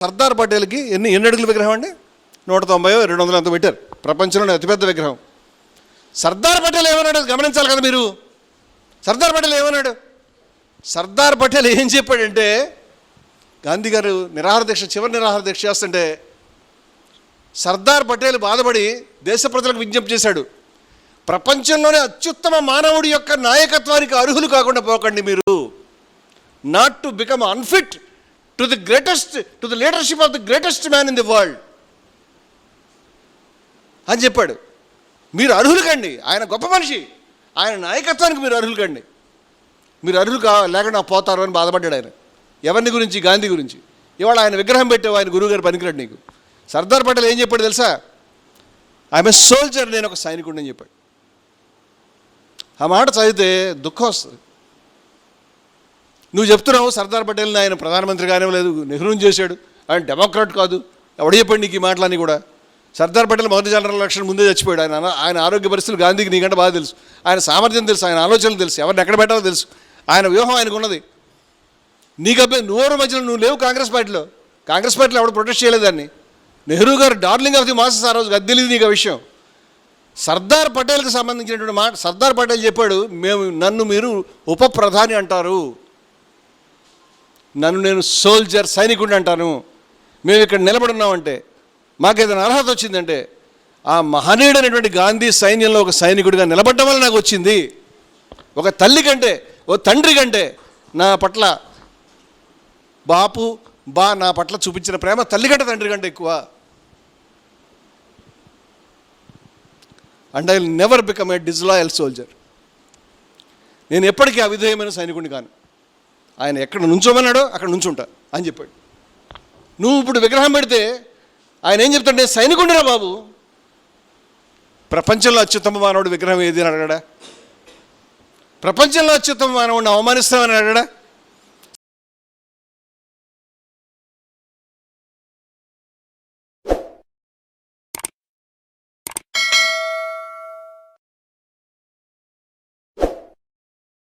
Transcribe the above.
సర్దార్ పటేల్కి ఎన్ని ఎన్ని అడుగుల విగ్రహం అండి? నూట తొంభై రెండు వందలు అంత పెట్టారు ప్రపంచంలోనే అతిపెద్ద విగ్రహం. సర్దార్ పటేల్ ఏమన్నాడు? గమనించాలి కదా మీరు. సర్దార్ పటేల్ ఏమన్నాడు? సర్దార్ పటేల్ ఏం చెప్పాడంటే గాంధీ గారు నిరాహార దీక్ష చివరి నిరాహార దీక్ష చేస్తుంటే సర్దార్ పటేల్ బాధపడి దేశ ప్రజలకు విజ్ఞప్తి చేశాడు. ప్రపంచంలోనే అత్యుత్తమ మానవుడి యొక్క నాయకత్వానికి అర్హులు కాకుండా పోకండి మీరు. Not to become unfit to the greatest to the leadership of the greatest man in the world అని చెప్పాడు. మీరు అర్హులు కండి. ఆయన గొప్ప మనిషి. ఆయన నాయకత్వానికి మీరు అర్హులు కండి. మీరు అర్హులు కా లేకుండా పోతారు అని బాధపడ్డాడు ఆయన. ఎవరిని గురించి? గాంధీ గురించి. ఇవాళ ఆయన విగ్రహం పెట్టావు ఆయన గురువుగారు పనికిరాడు నీకు. సర్దార్ పటేల్ ఏం చెప్పాడు తెలుసా? ఆమె సోల్జర్ నేను ఒక సైనికుడిని అని చెప్పాడు. ఆ మాట చదివితే దుఃఖం వస్తుంది. నువ్వు చెప్తున్నావు సర్దార్ పటేల్ని ఆయన ప్రధానమంత్రి కానివ్వలేదు నెహ్రూని చేశాడు ఆయన డెమోక్రాట్ కాదు. ఎవడు చెప్పాడు నీకు ఈ మాటలని కూడా? సర్దార్ పటేల్ మొదటి జనరల్ ఎలక్షన్ ముందే చచ్చిపోయాడు. ఆయన ఆయన ఆరోగ్య పరిస్థితులు గాంధీకి నీకంటే బాగా తెలుసు. ఆయన సామర్థ్యం తెలుసు ఆయన ఆలోచనలు తెలుసు. ఎవరిని ఎక్కడ పెట్టాలో తెలుసు. ఆయన వ్యూహం ఆయనకు ఉన్నది. నీకు అబ్బాయి నువ్వు మధ్యలో నువ్వు లేవు కాంగ్రెస్ పార్టీలో. కాంగ్రెస్ పార్టీలో ఎవడు ప్రొటెస్ట్ చేయలేదాన్ని నెహ్రూ గారు డార్లింగ్ ఆఫ్ ది మాసెస్ ఆ రోజు అది తెలియదు నీకు విషయం. సర్దార్ పటేల్కి సంబంధించినటువంటి మాట సర్దార్ పటేల్ చెప్పాడు మేము నన్ను మీరు ఉప ప్రధాని అంటారు. నన్ను నేను సోల్జర్ సైనికుడిని అంటాను. మేము ఇక్కడ నిలబడున్నామంటే మాకు ఏదైనా అర్హత వచ్చిందంటే ఆ మహనీయుడు అనేటువంటి గాంధీ సైన్యంలో ఒక సైనికుడిగా నిలబడడం వల్ల నాకు వచ్చింది. ఒక తల్లి కంటే ఓ తండ్రి కంటే నా పట్ల బాపు బా నా పట్ల చూపించిన ప్రేమ తల్లి కంటే తండ్రి కంటే ఎక్కువ. And I never become a disloyal soldier నేను ఎప్పటికీ అవిధేయమైన సైనికుడిని కాను. ఆయన ఎక్కడ నుంచోమన్నాడో అక్కడ నుంచుంటా అని చెప్పాడు. నువ్వు ఇప్పుడు విగ్రహం పెడితే ఆయన ఏం చెప్తాడు నేను సైనికుడిరా బాబు. ప్రపంచంలో అత్యుత్తమ మానవుడు విగ్రహం ఏది అని అడగడా? ప్రపంచంలో అత్యుత్తమ మానవుడిని అవమానిస్తామని అడగడా?